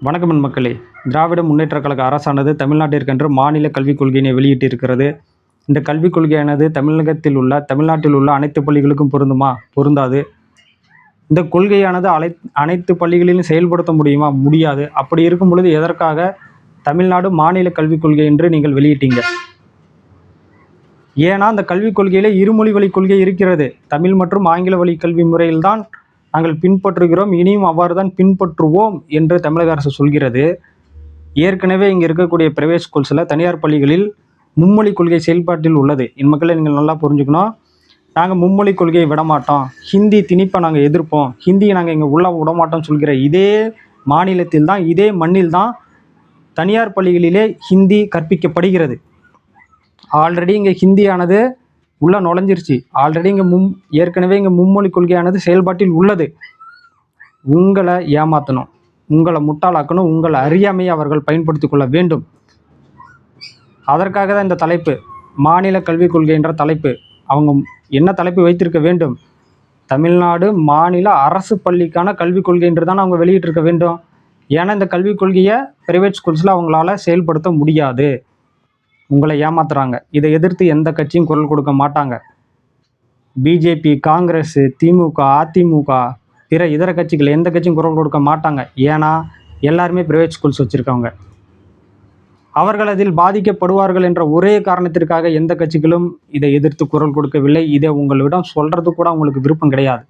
வணக்கம் மக்களே. திராவிட முன்னேற்றக் கழக அரசானது தமிழ்நாட்டிற்கென்று மாநில கல்விக் கொள்கையினை வெளியிட்டிருக்கிறது. இந்த கல்விக் கொள்கையானது தமிழகத்தில் உள்ள தமிழ்நாட்டில் உள்ள அனைத்து பள்ளிகளுக்கும் பொருந்துமா? பொருந்தாது. இந்த கொள்கையானது அனை அனைத்து பள்ளிகளிலும் செயல்படுத்த முடியுமா? முடியாது. அப்படி இருக்கும் பொழுது எதற்காக தமிழ்நாடு மாநில கல்விக் கொள்கை என்று நீங்கள் வெளியிட்டீங்க? ஏன்னா அந்த கல்விக் கொள்கையில் இருமொழி வழி கொள்கை இருக்கிறது. தமிழ் மற்றும் ஆங்கில வழி கல்வி முறையில்தான் நாங்கள் பின்பற்றுகிறோம் இனியும் அவ்வாறு தான் பின்பற்றுவோம் என்று தமிழக அரசு சொல்கிறது. ஏற்கனவே இங்கே இருக்கக்கூடிய பிரைவேட் ஸ்கூல்ஸில் தனியார் பள்ளிகளில் மும்மொழி கொள்கை செயல்பாட்டில் உள்ளது. என் மக்களை நீங்கள் நல்லா புரிஞ்சுக்கணும். நாங்கள் மும்மொழி கொள்கையை விட மாட்டோம் ஹிந்தி திணிப்பை நாங்கள் எதிர்ப்போம். ஹிந்தியை நாங்கள் இங்கே உள்ள விட மாட்டோம்னு சொல்கிற இதே மாநிலத்தில் தான் இதே மண்ணில் தான் தனியார் பள்ளிகளிலே ஹிந்தி கற்பிக்கப்படுகிறது. ஆல்ரெடி இங்கே ஹிந்தியானது உள்ளே நுழைஞ்சிருச்சு. ஆல்ரெடி இங்கே மும் ஏற்கனவே இங்கே மும்மொழி கொள்கையானது செயல்பாட்டில் உள்ளது. உங்களை ஏமாற்றணும் உங்களை முட்டாளாக்கணும். உங்களை அறியாமையை அவர்கள் பயன்படுத்திக் கொள்ள வேண்டும். அதற்காக தான் இந்த தலைப்பு. மாநில கல்விக் கொள்கை என்ற தலைப்பு. அவங்க என்ன தலைப்பு வைத்திருக்க வேண்டும்? தமிழ்நாடு மாநில அரசு பள்ளிக்கான கல்விக் கொள்கை என்று தான் அவங்க வெளியிட்டிருக்க வேண்டும். ஏன்னா இந்த கல்விக் கொள்கையை பிரைவேட் ஸ்கூல்ஸில் அவங்களால செயல்படுத்த முடியாது. உங்களை ஏமாத்துறாங்க. இதை எதிர்த்து எந்த கட்சியும் குரல் கொடுக்க மாட்டாங்க. பிஜேபி காங்கிரஸ் திமுக அதிமுக பிற இதர கட்சிகள் எந்த கட்சியும் குரல் கொடுக்க மாட்டாங்க. ஏன்னா எல்லாருமே பிரைவேட் ஸ்கூல்ஸ் வச்சுருக்கவங்க. அவர்கள் அதில் பாதிக்கப்படுவார்கள் என்ற ஒரே காரணத்திற்காக எந்த கட்சிகளும் இதை எதிர்த்து குரல் கொடுக்கவில்லை. இதை உங்களிடம் சொல்கிறது கூட அவங்களுக்கு விருப்பம் கிடையாது.